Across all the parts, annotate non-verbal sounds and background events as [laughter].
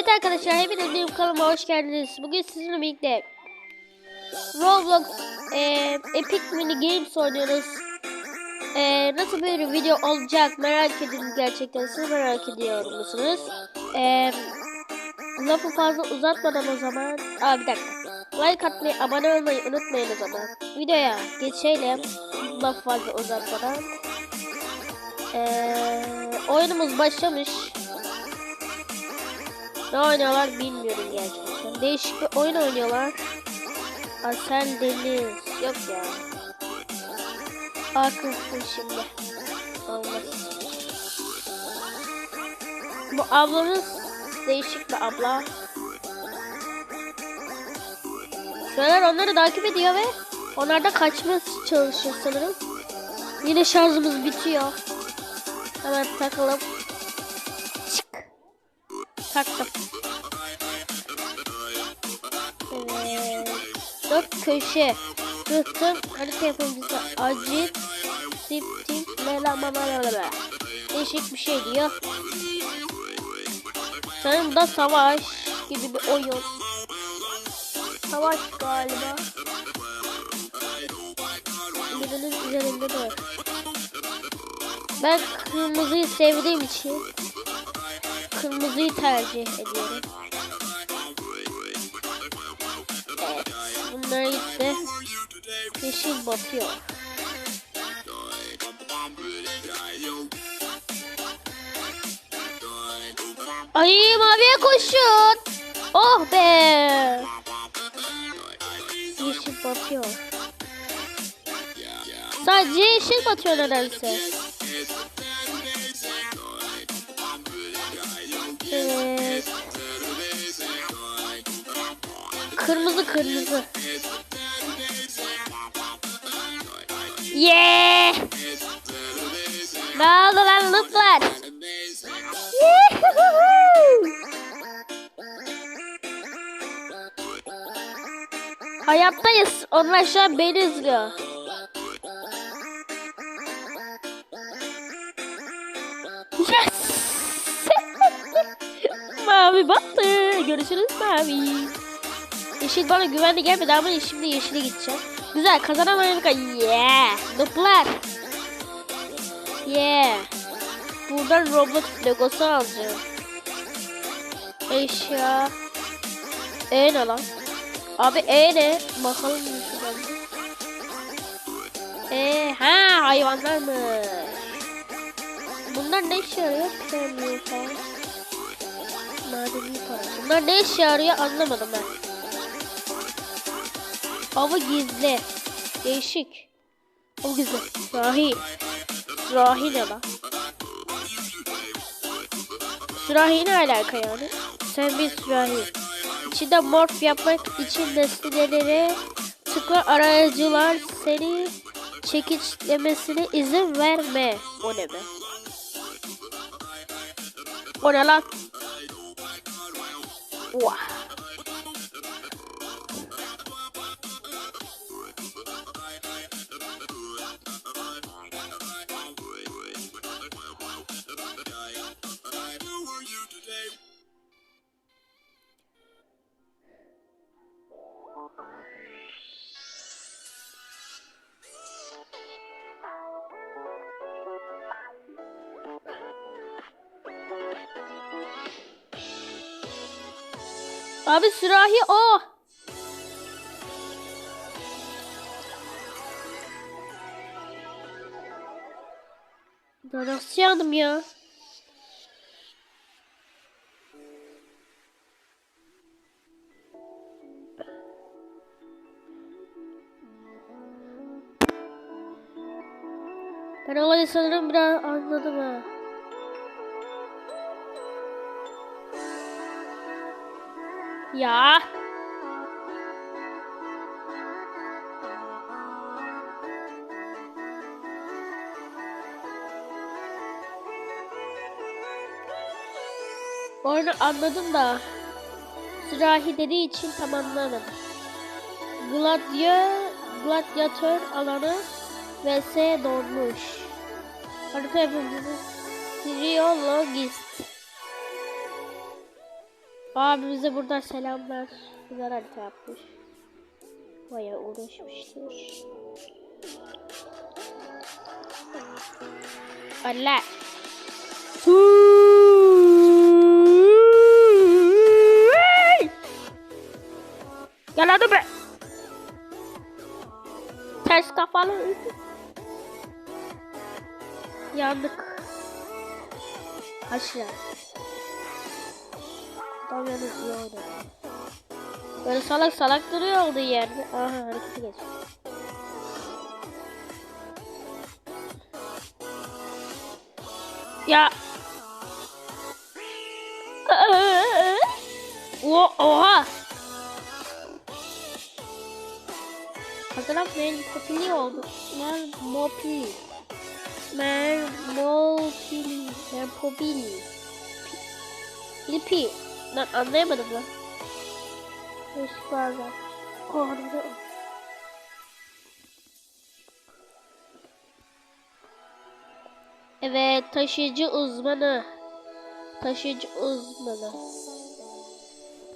Evet arkadaşlar hepiniz benim kanalıma hoş geldiniz. Bugün sizinle birlikte Roblox e, Epic Mini Games oynuyoruz. E, nasıl bir video olacak merak ediyorum gerçekten. Siz merak ediyor musunuz? E, lafı fazla uzatmadan o zaman... Aa bir dakika. Like atmayı, abone olmayı unutmayın o zaman. Videoya geçelim. Lafı fazla uzatmadan. E, oyunumuz başlamış. Ne oynuyorlar bilmiyorum gerçekten. Değişik bir oyun oynuyorlar. Asel Deniz. Yok ya. Arkadaşım şimdi. Olmaz. Bu ablamız değişik bir abla. Şöyle onları takip ediyor ve onlardan kaçmaya çalışıyor sanırım. Yine şarjımız bitiyor. Hemen takalım. Köşe. Rıhtım. Harita yapımcısı. Sip tip. Lela mama lela. Değişik bir şey diyor. Sanırım da savaş gibi bir oyun. Savaş galiba. Birinin üzerinde de var. Ben kırmızıyı sevdiğim için kırmızıyı tercih ediyorum. İse yeşil batıyor. Ay maviye koşun. Oh be. Yeşil batıyor. Sadece yeşil batıyor nedense. Evet. Kırmızı kırmızı. Yeah! Ne oldu lan looplar? Hayattayız. Onlar şu an beni izliyor. Yes! [laughs] mavi battı. Görüşürüz mavi. Yeşil bana güvenli gelmedi ama şimdi yeşile gideceğim. Güzel kazanamadık. Yeah. Nuplar. Yeah. Buradan Roblox logosu alacağım. Eşya. E ne lan? Abi E ne? Bakalım. E ha hayvanlar mı? Bunlar ne işe yarıyor? Madeni para. Bunlar ne işe yarıyor anlamadım ben. Avı gizli. Değişik. O gizli. Rahi. Rahi ne lan? Sürahi ne alaka yani? Sen bir sürahi. İçinde morf yapmak için nesneleri tıkla arayıcılar seni çekiçlemesine izin verme. O ne be? O ne lan? Vah. Abi sürahi o. Ben nasıl yandım ya? Ben olayı sanırım biraz anladım ha. Ya. Orada anladım da sürahi dediği için tamamlamadım. Gladio, gladyatör alanı vs donmuş. Harita yapımcısı Triologist. Abimize buradan selamlar. Güzel harita yapmış. Baya uğraşmışlar. Allah. Hadi be. Ters kafalı. Yandık. Aşağı. Yalnız iyi. Böyle salak salak duruyor olduğu yerde. Aha hareketi geç. Ya. Oha. Hazırlan ben popili oldu. Ben mopili. Ben mopili. Ben popili. Lipi. Lan anlayamadım lan. Isparga. Kordu. Evet taşıyıcı uzmanı. Taşıyıcı uzmanı.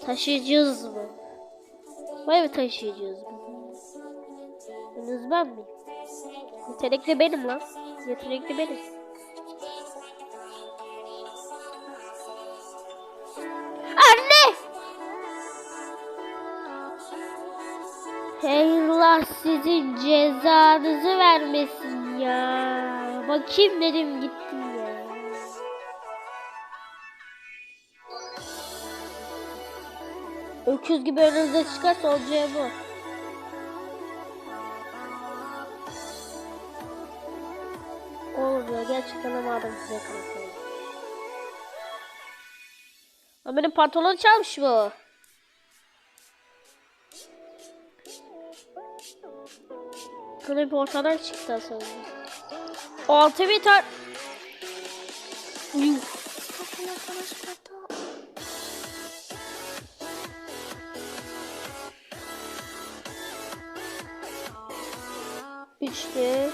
Taşıyıcı uzman. Vay be taşıyıcı uzmanı. Ben uzman mıyım? Yetenekli benim lan. Yetenekli benim. Allah sizin cezanızı vermesin ya. Bakayım dedim gittim ya. Öküz gibi önünüze çıkarsa olacağı bu. Olmuyor gerçekten ama adam size kalkıyor. Benim pantolon çalmış bu. Klip ortadan çıktı aslında. Altı bir. Yuh. Üçlü,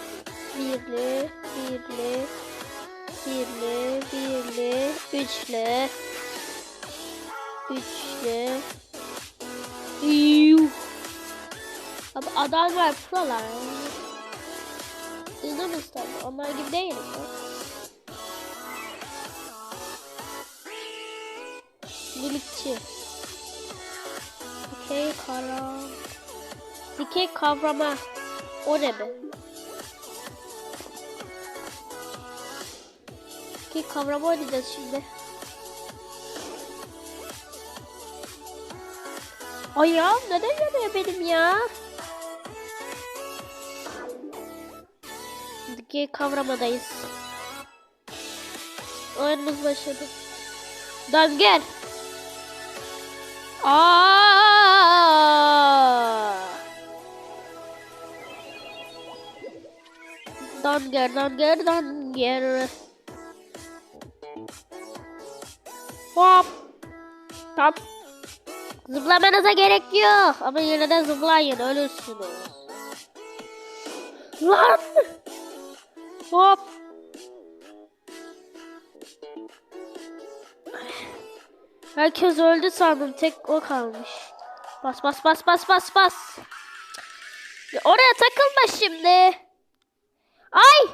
birli, birli, birli, birli, üçlü, üçlü. Yuh. Abi adamlar prolar. Yunanistan onlar gibi değilim ben. Birlikçi. Dikey kara. Dikey kavrama. O ne be? Dikey kavrama oynayacağız şimdi. Ayağım neden yanıyor benim ya? Dikey kavramadayız. Oyunumuz başladı. Dan gel. Aa! Dan gel, dan gel, dan gel. Hop. Tam. Zıplamanıza gerek yok. Ama yine de zıplayın ölürsünüz. Lan. Hop. Herkes öldü sandım. Tek o kalmış. Bas bas bas bas bas bas. Ya oraya takılma şimdi. Ay.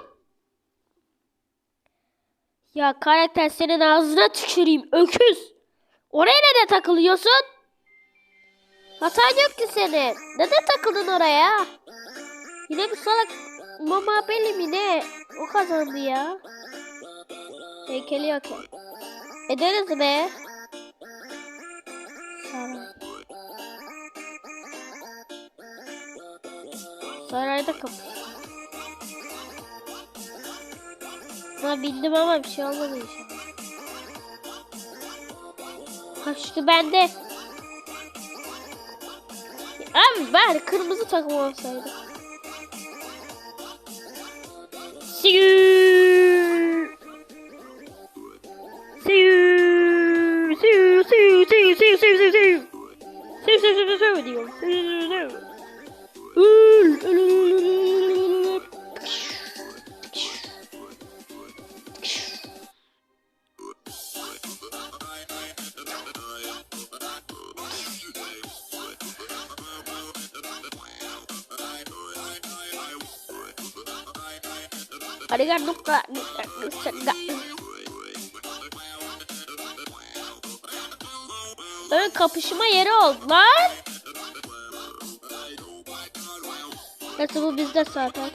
Ya karakter senin ağzına tüküreyim. Öküz. Oraya neden takılıyorsun? Hatan yok ki senin. Neden takıldın oraya? Yine bu salak Mama benim yine. O kazandı ya. Heykeli yok ya. Ederiz be. Saray. Sarayda kapı. Ha bindim ama bir şey olmadı inşallah. Kaçtı bende. Abi ben kırmızı takım olsaydı. You. Ön kapışma yeri oldu lan. Neyse bu bizde zaten.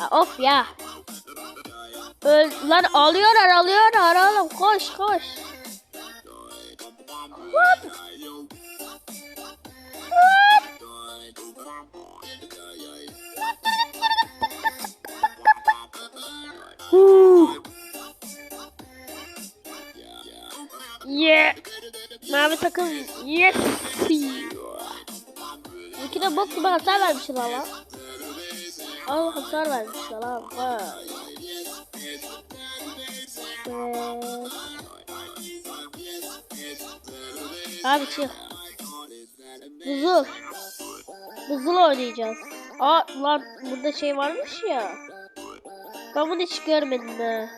Ya of ya. Öl lan alıyorlar alıyorlar oğlum koş koş. Takım yes. Bizimkine bok gibi hasar vermişler lan. Al hasar vermişler lan. Abi çık. Buzul. Buzul oynayacağız. Aa lan burada şey varmış ya. Ben bunu hiç görmedim ha.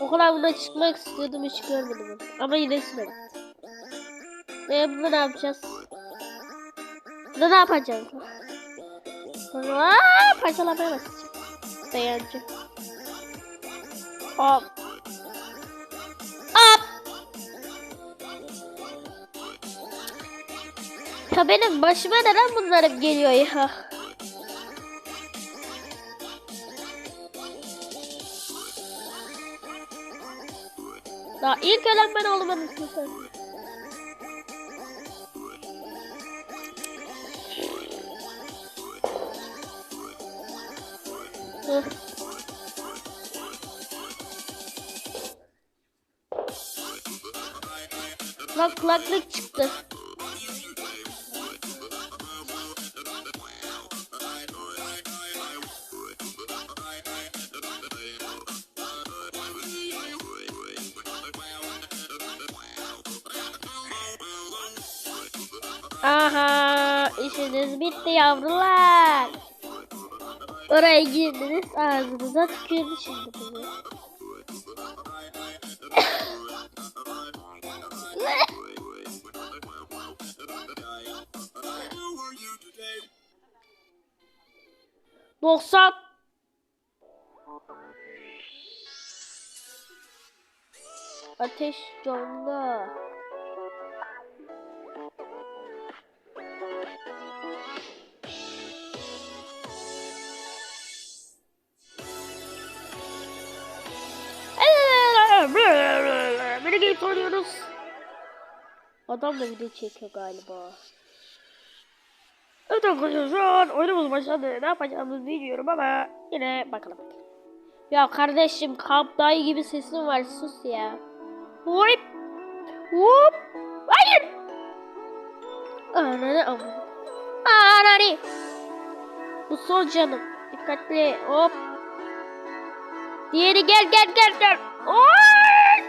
O kadar buna çıkmak istiyordum hiç görmedim. Ama yine istedim. Ee, burada ne yapacağız? Burada ne yapacağız? Aa, parçalamaya basacağım. Beğenci. Hop. Hop. Ya benim başıma neden bunlar hep geliyor ya? Daha ilk ölen ben olmadım sen. kulaklık çıktı. Aha işiniz bitti yavrular. Oraya girdiniz ağzınıza tükürdü şimdi. Bizi. 90 Ateş canlı. Ee, Beni geyip oynuyoruz. Adam da video çekiyor galiba. Evet arkadaşlar şu an oyunumuz başladı. Ne yapacağımızı bilmiyorum ama yine bakalım. Ya kardeşim kamp dayı gibi sesin var sus ya. Hop. Hop. Hayır. Ananı amına. Ananı. Bu son canım. Dikkatli. Hop. Diğeri gel gel gel gel. Oy!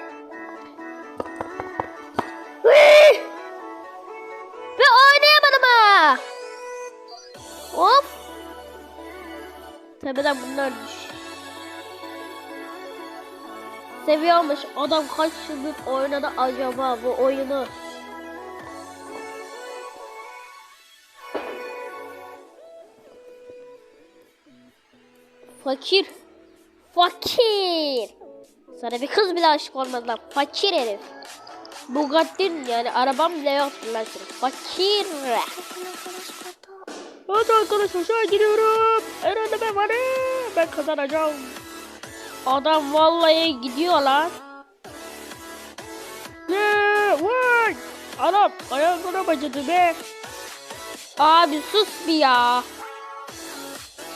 Tepeden bunlar düş. Seviyormuş. Adam kaç yıldır oynadı acaba bu oyunu? Fakir. Fakir. Sana bir kız bile aşık olmadı lan. Fakir herif. Bugatti'nin yani arabam bile yoktur lan senin. Fakir. Hadi arkadaşlar aşağı gidiyorum. Herhalde ben varım. Ben kazanacağım. Adam vallahi gidiyor lan. Ne? Vay! Anam ayağına acıdı be. Abi sus bir ya.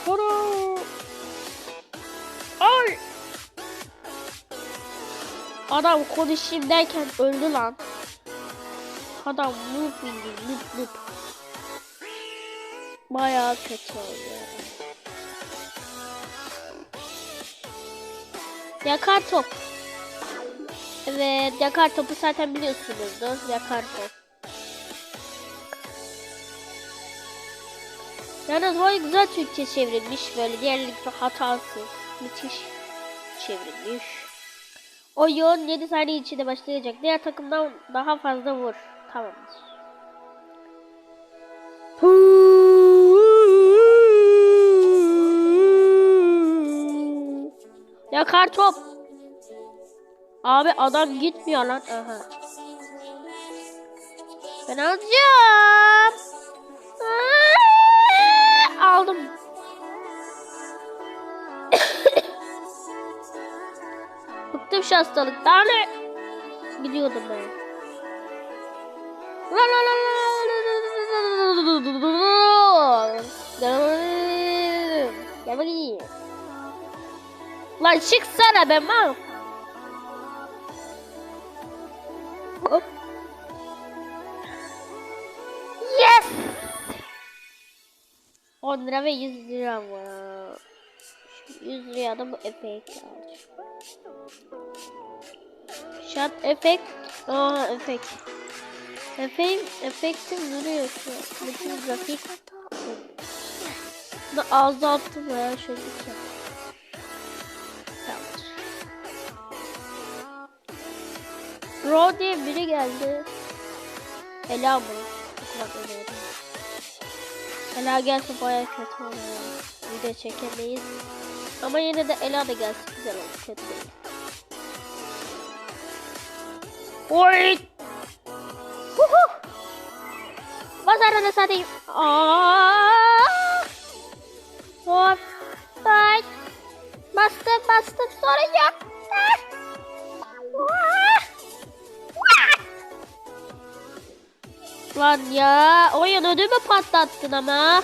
Ana. Ay. Adam konuşayım derken öldü lan. Adam noob indi noob noob. Bayağı kötü oldu. Yakar top. Evet yakar topu zaten biliyorsunuzdur. Yakar top. Yalnız oyun güzel Türkçe çevrilmiş böyle diğerleri gibi hatasız. Müthiş çevrilmiş. Oyun 7 saniye içinde başlayacak. Diğer takımdan daha fazla vur. Tamamdır. Ya kartop. Abi adam gitmiyor lan. Aha. Ben alacağım. Aa, Aldım. Bıktım şu hastalıktan. Gidiyordum ben. La la la la Gel bakayım. Lan çıksana be mal. Hop. Yes. 10 lira ve 100 lira var. Şu 100 liraya da bu efekt. Shot efekt. Aa efekt. Efekt, efektim duruyor şu. Bütün grafik. Bunu azalttım ya şöyle Ro diye biri geldi. Ela mı? Ela gelse baya kötü olur. Video çekemeyiz. Ama yine de Ela da gelse güzel olur. Kötü değil. Oy! Arada satayım. Aa! Hop. Bastım bastım sorun yok. Ah! Lan ya oyun ödümü patlattın ama.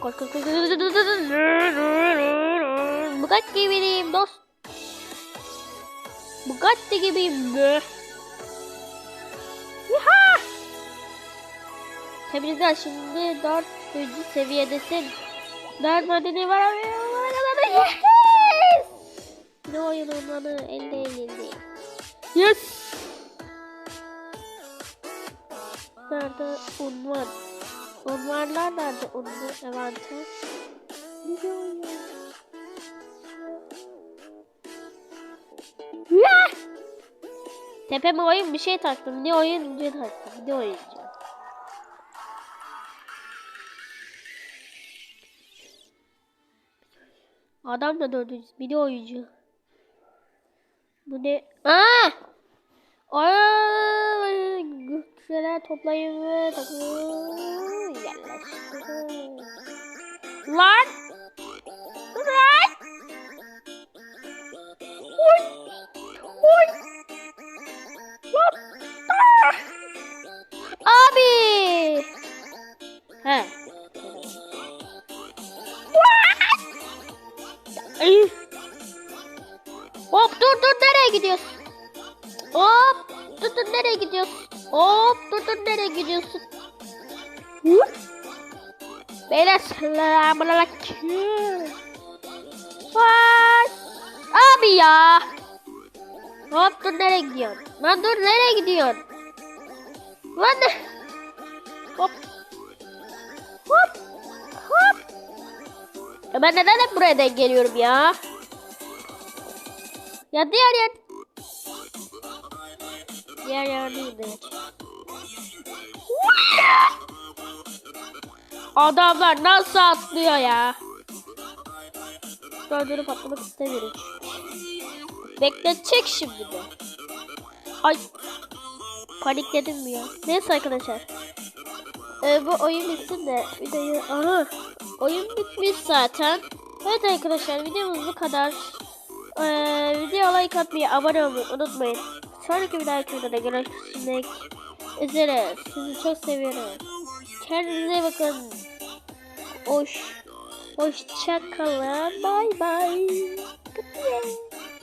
Koş koş koş. Bugatti gibiyim dost. Bugatti gibiyim be. Yaha! Tebrikler şimdi 4. seviyedesin. 4 madeni var! Ne oyun onları elde elde. Yes! Nerede unvan? Unvanlar nerede unlu envanter? Ne oyun? Ya! Tepeme oyun bir şey taktım. Ne oyun bir taktım. Ne oyuncu? Adam da dördüncü. Bir de oyuncu. Bu ne? Aa! Ay! Güçlere toplayın ve takımı yerleştirin. Lan! Lan! Oy! Oy! Lan! Ah! Abi! He. Gidiyorsun? Hop dur dur nereye gidiyorsun? Hop dur dur nereye gidiyorsun? Hı? Beyler selamünaleyküm. Vay! Abi ya. Hop dur nereye gidiyorsun? Lan dur nereye gidiyorsun? Lan? Hop. Hop. Hop. Ya ben neden hep buraya denk geliyorum ya? Ya diğer yer... Neydi? Adamlar nasıl atlıyor ya? Dördünü patlamak istemiyorum. Bekletecek şimdi de. Ay. Panikledim mi ya? Neyse arkadaşlar. Ee, bu oyun bitsin de videoyu... Aha. Oyun bitmiş zaten. Evet arkadaşlar videomuz bu kadar. Ee, video like atmayı, abone olmayı unutmayın. Sonraki bir dahaki videoda görüşmek üzere. Sizi çok seviyorum. Kendinize bakın. Hoş. Hoşça kalın. Bye bye. Goodbye.